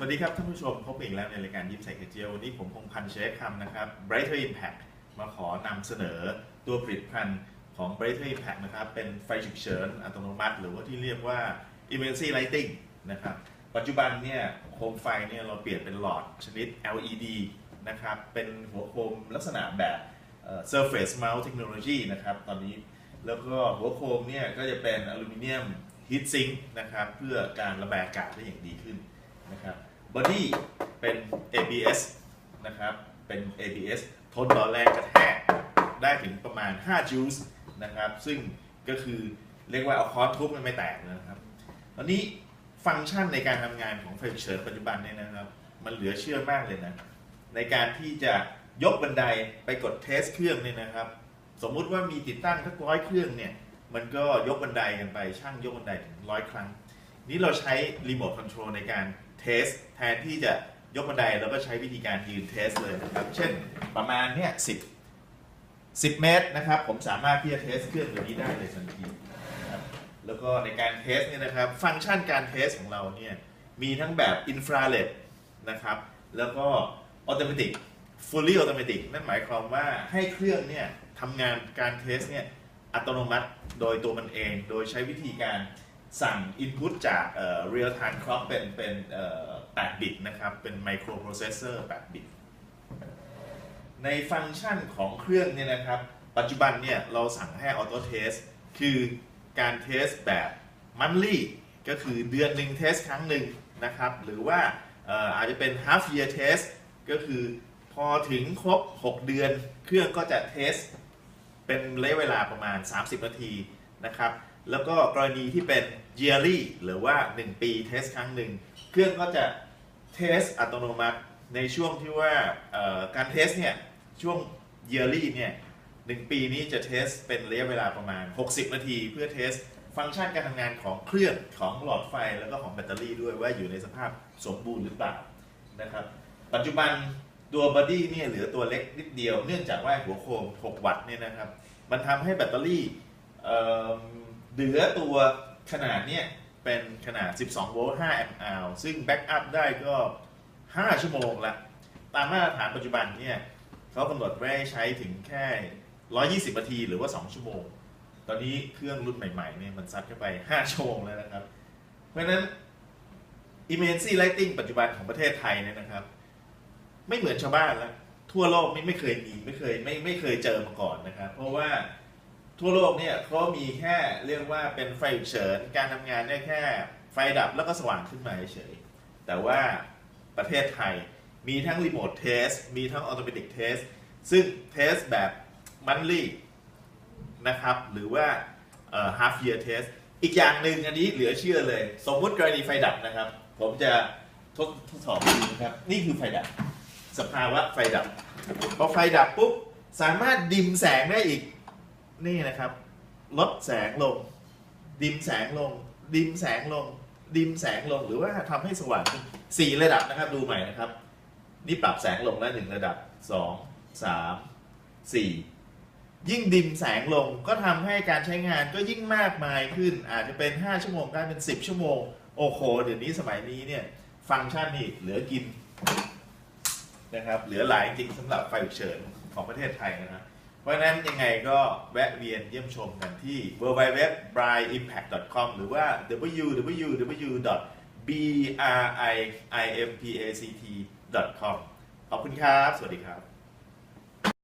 สวัสดีครับท่านผู้ชมพบอีกแล้วในรายการยิปใส่กระเจียววันนี้ผมพงพันธ์เชฟคำนะครับ Brighter Impact มาขอนำเสนอตัวผลิตภัณฑ์ของ Brighter Impact นะครับ เป็นไฟฉุกเฉินอัตโนมัติ หรือว่าที่เรียกว่า Emergency Lighting นะครับ ปัจจุบันเนี่ยโคมไฟเนี่ยเราเปลี่ยนเป็นหลอดชนิด LED นะครับ เป็นหัวโคมลักษณะแบบ Surface Mount Technology นะครับ ตอนนี้แล้วก็หัวโคมเนี่ยก็จะเป็นอลูมิเนียมฮีทซิงค์นะครับ เพื่อการระบายอากาศได้อย่างดีขึ้น บอดี้เป็น ABS นะครับ เป็น ABS ทนต่อแรงกระแทกได้ถึงประมาณ 5 จูลส์นะครับ ซึ่งก็คือเรียกว่าเอาค้อนทุบมันไม่แตกนะครับตอนนี้ฟังก์ชันในการทำงานของไฟฉุกเฉินปัจจุบันเนี่ยนะครับ มันเหลือเชื่อมากเลยนะ ในการที่จะยกบันไดไปกดเทสเครื่องเนี่ยนะครับ สมมุติว่ามีติดตั้งทักร้อยเครื่องเนี่ย มันก็ยกบันไดกันไปช่างยกบันไดถึงร้อยครั้ง นี้เราใช้รีโมทคอนโทรลในการ เทสแทนที่จะยกบันไดเราก็ใช้วิธีการยืนเทสเลยนะครับ เช่นประมาณเนี่ยสิบสิบเมตรนะครับ ผมสามารถที่จะเทสเครื่องตัวนี้ได้เลยทันทีนะครับแล้วก็ในการเทสเนี่ยนะครับ ฟังก์ชันการเทสของเราเนี่ยมีทั้งแบบอินฟราเรดนะครับ แล้วก็ออโตเมติก fully automatic นั่นหมายความว่าให้เครื่องเนี่ยทำงานการเทสเนี่ยอัตโนมัติโดยตัวมันเอง โดยใช้วิธีการ สั่ง input จากเอ่อ real time clock เป็นเป็นเอ่อ8บิตนะครับ เป็น microprocessor 8บิต ในฟังก์ชันของเครื่องเนี่ยนะครับ ปัจจุบันเนี่ยเราสั่งให้ auto test คือการเทสแบบ monthly ก็คือเดือนหนึ่งเทสครั้งหนึ่งนะครับ หรือว่าเอ่ออาจจะเป็น half year test ก็คือพอถึงครบ 6 เดือน เครื่องก็จะเทส เป็นระยะเวลาประมาณ 30 นาที นะครับ แล้วก็กรณีที่เป็น yearly หรือว่า 1 ปีเทสครั้งหนึ่ง เครื่องก็จะเทสอัตโนมัติในช่วงที่ว่าการเทสเนี่ย ช่วง yearly เนี่ยหนึ่งปีนี้จะเทสเป็นระยะเวลาประมาณ 60 นาที เพื่อเทสฟังก์ชันการทำงานของเครื่องของหลอดไฟแล้วก็ของแบตเตอรี่ด้วยว่าอยู่ในสภาพสมบูรณ์หรือเปล่านะครับ ปัจจุบันตัวบอดี้เนี่ยเหลือตัวเล็กนิดเดียว เนื่องจากว่าหัวโคม 6 วัตต์เนี่ยนะครับ มันทำให้แบตเตอรี่ เอิ่มเหลือตัวขนาดเนี่ยเป็นขนาด 12 โวลต์ 5 แอมป์อาวซึ่งแบ็กอัพได้ก็ 5 ชั่วโมงละ ตามมาตรฐานปัจจุบันเนี่ยเขากำหนดไว้ให้ใช้ถึงแค่ 120 นาทีหรือว่า 2 ชั่วโมง ตอนนี้เครื่องรุ่นใหม่ๆเนี่ยมันซัดเข้าไป 5 ชั่วโมงแล้วนะครับ เพราะฉะนั้น Emergency Lighting ปัจจุบันของประเทศไทยเนี่ยนะครับ ไม่เหมือนชาวบ้านแล้วทั่วโลกไม่ไม่เคยมีไม่เคยไม่ไม่เคยเจอมาก่อนนะครับ เพราะว่า ทั่วโลกเนี่ยเขามีแค่เรียกว่าเป็นไฟฉุกเฉินการทำงานได้แค่ไฟดับแล้วก็สว่างขึ้นมาเฉยแต่ว่าประเทศไทยมีทั้งรีโมทเทสมีทั้งออโตเมติกเทสซึ่งเทสแบบมันลี่นะครับ หรือว่าเอ่อ half year test อีกอย่างหนึ่งอันนี้เหลือเชื่อเลย สมมุติกรณีไฟดับนะครับ ผมจะทดทดสอบดูนะครับ นี่คือไฟดับ สภาวะไฟดับ พอไฟดับปุ๊บ สามารถดิมแสงได้อีก นี่นะครับ ลดแสงลง ดิมแสงลง ดิมแสงลง ดิมแสงลงหรือว่าทำให้สว่างขึ้นสี่ระดับนะครับ ดูใหม่นะครับ นี่ปรับแสงลงแล้วหนึ่งระดับสองสามสี่ยิ่งดิมแสงลงก็ทำให้การใช้งานก็ยิ่งมากมายขึ้น อาจจะเป็น 5 ชั่วโมงกลายเป็น 10 ชั่วโมง โอ้โห เดี๋ยวนี้สมัยนี้เนี่ย ฟังก์ชันนี่เหลือกินนะครับ เหลือหลายจริงสำหรับไฟฉุกเฉินของประเทศไทยนะครับ ราะฉะนั้นยังไงก็แวะเวียนเยี่ยมชมกันที่ w w w b r i i m p a c t c o m หรือว่า www.briimpact.com ขอบคุณครับ สวัสดีครับ